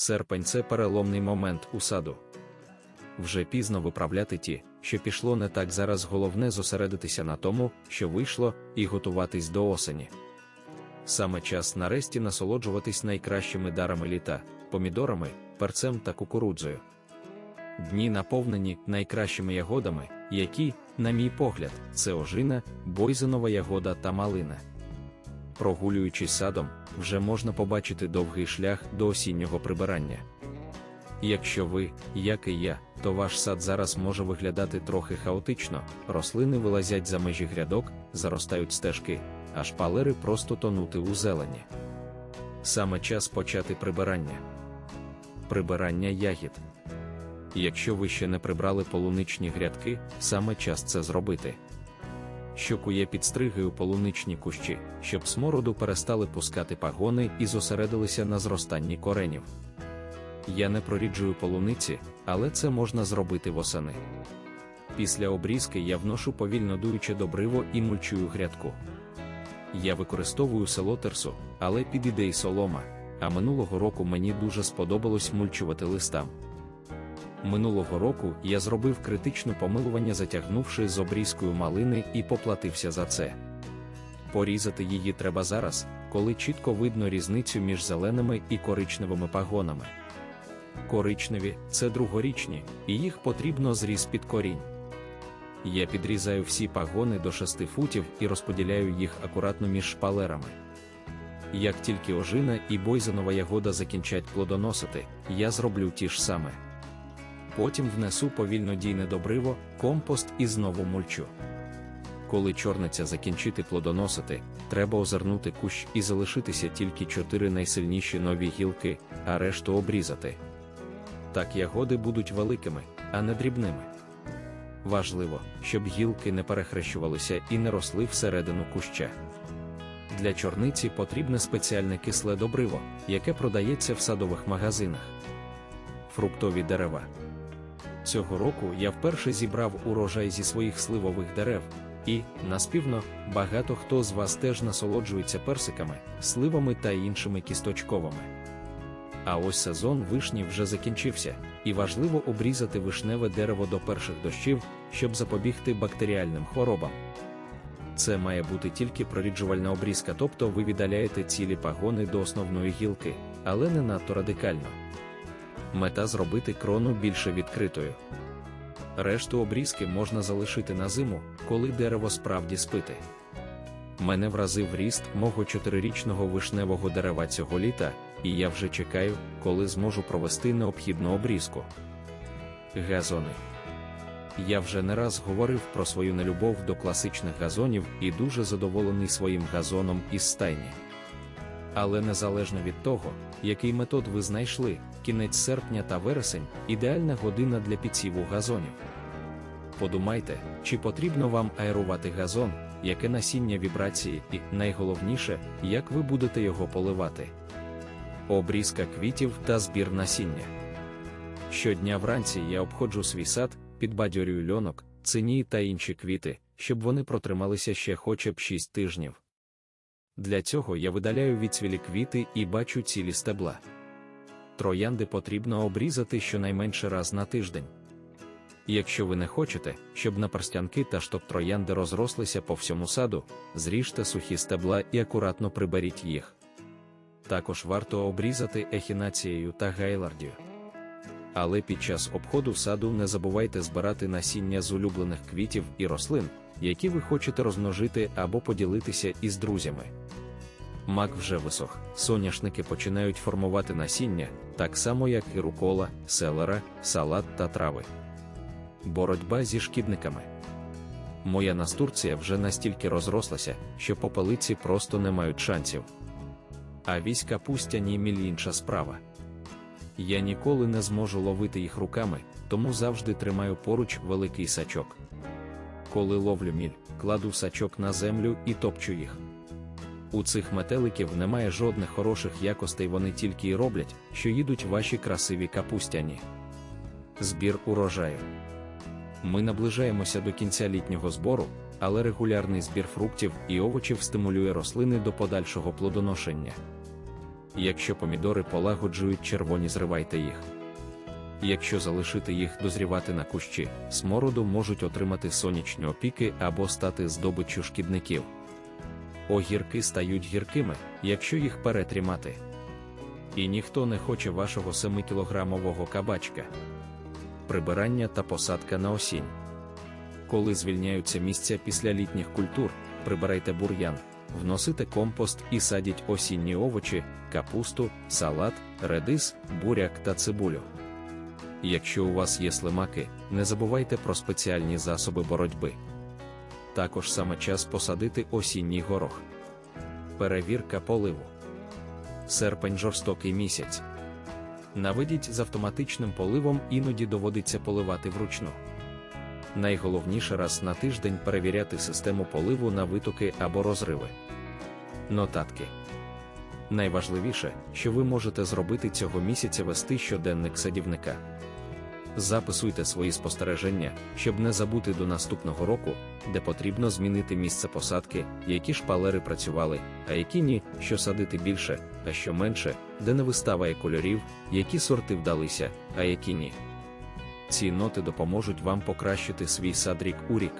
Серпень це переломний момент у саду. Вже пізно виправляти ті, що пішло не так зараз головне зосередитися на тому, що вийшло, і готуватись до осені. Саме час нарешті насолоджуватись найкращими дарами літа, помідорами, перцем та кукурудзою. Дні наповнені найкращими ягодами, які, на мій погляд, це ожина, бойзинова ягода та малина. Прогулюючись садом, вже можна побачити довгий шлях до осіннього прибирання. Якщо ви, як і я, то ваш сад зараз може виглядати трохи хаотично, рослини вилазять за межі грядок, заростають стежки, а шпалери просто тонути у зелені. Саме час почати прибирання. Прибирання ягід. Якщо ви ще не прибрали полуничні грядки, саме час це зробити. Щокує підстригаю полуничні кущі, щоб смороду перестали пускати пагони і зосередилися на зростанні коренів. Я не проріджую полуниці, але це можна зробити восени. Після обрізки я вношу повільно дуюче добриво і мульчую грядку. Я використовую селотерсу, але підійде й солома, а минулого року мені дуже сподобалось мульчувати листам. Минулого року я зробив критичне помилування, затягнувши з обрізкою малини і поплатився за це. Порізати її треба зараз, коли чітко видно різницю між зеленими і коричневими пагонами. Коричневі це другорічні, і їх потрібно зріз під корінь. Я підрізаю всі пагони до 6 футів і розподіляю їх акуратно між шпалерами. Як тільки ожина і бойзанова ягода закінчать плодоносити, я зроблю ті ж саме. Потім внесу повільно дійне добриво, компост і знову мульчу. Коли чорниця закінчити плодоносити, треба озирнути кущ і залишитися тільки чотири найсильніші нові гілки, а решту обрізати. Так ягоди будуть великими, а не дрібними. Важливо, щоб гілки не перехрещувалися і не росли всередину куща. Для чорниці потрібне спеціальне кисле добриво, яке продається в садових магазинах. Фруктові дерева. Цього року я вперше зібрав урожай зі своїх сливових дерев, і, наспівно, багато хто з вас теж насолоджується персиками, сливами та іншими кісточковими. А ось сезон вишні вже закінчився, і важливо обрізати вишневе дерево до перших дощів, щоб запобігти бактеріальним хворобам. Це має бути тільки проріджувальна обрізка, тобто ви віддаляєте цілі пагони до основної гілки, але не надто радикально. Мета зробити крону більше відкритою. Решту обрізки можна залишити на зиму, коли дерево справді спити. Мене вразив ріст мого чотирирічного вишневого дерева цього літа, і я вже чекаю, коли зможу провести необхідну обрізку. Газони. Я вже не раз говорив про свою нелюбов до класичних газонів і дуже задоволений своїм газоном із стайні. Але незалежно від того, який метод ви знайшли, кінець серпня та вересень ідеальна година для підсіву газонів. Подумайте, чи потрібно вам аерувати газон, яке насіння вібрації, і найголовніше, як ви будете його поливати. Обрізка квітів та збір насіння. Щодня вранці я обходжу свій сад, підбадьорюю льонок, цинії та інші квіти, щоб вони протрималися ще хоча б 6 тижнів. Для цього я видаляю відцвілі квіти і бачу цілі стебла. Троянди потрібно обрізати щонайменше раз на тиждень. Якщо ви не хочете, щоб наперстянки та шток троянди розрослися по всьому саду, зріжте сухі стебла і акуратно приберіть їх. Також варто обрізати ехінацією та гайлардію. Але під час обходу саду не забувайте збирати насіння з улюблених квітів і рослин, які ви хочете розмножити або поділитися із друзями. Мак вже висох, соняшники починають формувати насіння, так само як і рукола, селера, салат та трави. Боротьба зі шкідниками. Моя настурція вже настільки розрослася, що попелиці просто не мають шансів. А війська пустяні міль інша справа. Я ніколи не зможу ловити їх руками, тому завжди тримаю поруч великий сачок. Коли ловлю міль, кладу сачок на землю і топчу їх. У цих метеликів немає жодних хороших якостей, вони тільки й роблять, що їдуть ваші красиві капустяні. Збір урожаю. Ми наближаємося до кінця літнього збору, але регулярний збір фруктів і овочів стимулює рослини до подальшого плодоношення. Якщо помідори полагоджують червоні, зривайте їх. Якщо залишити їх дозрівати на кущі, смороду можуть отримати сонячні опіки або стати здобиччю шкідників. Огірки стають гіркими, якщо їх перетрімати. І ніхто не хоче вашого 7-кілограмового кабачка. Прибирання та посадка на осінь. Коли звільняються місця після літніх культур, прибирайте бур'ян, вносите компост і садіть осінні овочі, капусту, салат, редис, буряк та цибулю. Якщо у вас є слимаки, не забувайте про спеціальні засоби боротьби. Також саме час посадити осінній горох. Перевірка поливу. Серпень жорстокий місяць. Наведіть з автоматичним поливом іноді доводиться поливати вручну. Найголовніше раз на тиждень перевіряти систему поливу на витоки або розриви. Нотатки. Найважливіше, що ви можете зробити цього місяця вести щоденник садівника. Записуйте свої спостереження, щоб не забути до наступного року, де потрібно змінити місце посадки, які шпалери працювали, а які ні, що садити більше, а що менше, де не виставає кольорів, які сорти вдалися, а які ні. Ці ноти допоможуть вам покращити свій сад рік у рік.